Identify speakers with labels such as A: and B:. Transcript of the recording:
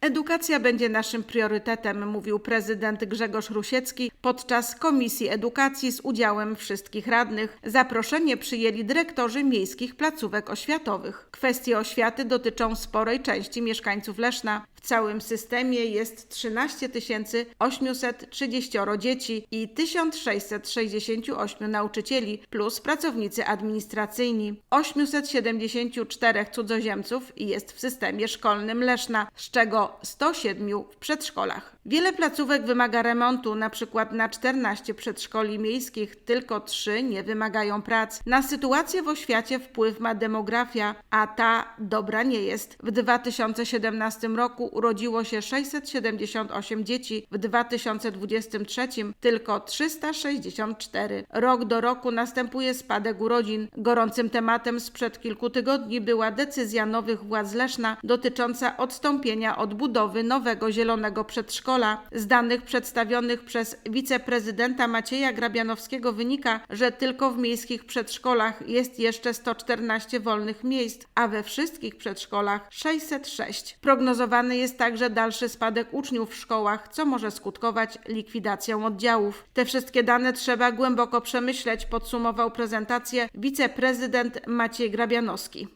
A: Edukacja będzie naszym priorytetem, mówił prezydent Grzegorz Rusiecki podczas Komisji Edukacji z udziałem wszystkich radnych. Zaproszenie przyjęli dyrektorzy miejskich placówek oświatowych. Kwestie oświaty dotyczą sporej części mieszkańców Leszna. W całym systemie jest 13 830 dzieci i 1668 nauczycieli plus pracownicy administracyjni. 874 cudzoziemców jest w systemie szkolnym Leszna, z czego 107 w przedszkolach. Wiele placówek wymaga remontu, na przykład na 14 przedszkoli miejskich tylko 3 nie wymagają prac. Na sytuację w oświacie wpływ ma demografia, a ta dobra nie jest. W 2017 roku urodziło się 678 dzieci, w 2023 tylko 364. Rok do roku następuje spadek urodzin. Gorącym tematem sprzed kilku tygodni była decyzja nowych władz Leszna dotycząca odstąpienia od budowy nowego zielonego przedszkola. Z danych przedstawionych przez wiceprezydenta Macieja Grabianowskiego wynika, że tylko w miejskich przedszkolach jest jeszcze 114 wolnych miejsc, a we wszystkich przedszkolach 606. Prognozowany jest także dalszy spadek uczniów w szkołach, co może skutkować likwidacją oddziałów. Te wszystkie dane trzeba głęboko przemyśleć, podsumował prezentację wiceprezydent Maciej Grabianowski.